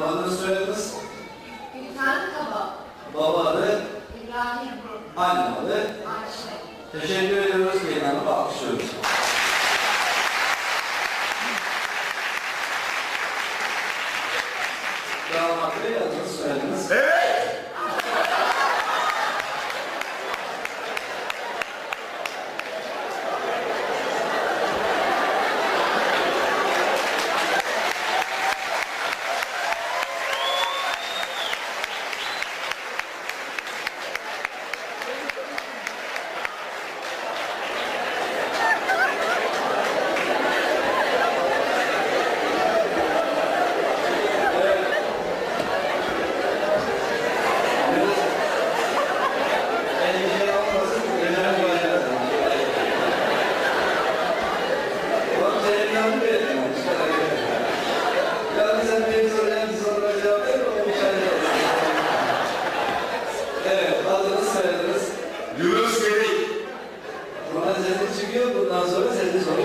Hanım adını soyadınız. Gülten Kaba, Baba adı, İbrahim, anne adı. Ayşe. Teşekkür ediyoruz. Gelin Hanım'ı alkışlıyoruz. Damat Bey adını soyadınız. Yunus Melik. Buna sesi çıkıyor, bundan sonra sesi soru çıkıyor.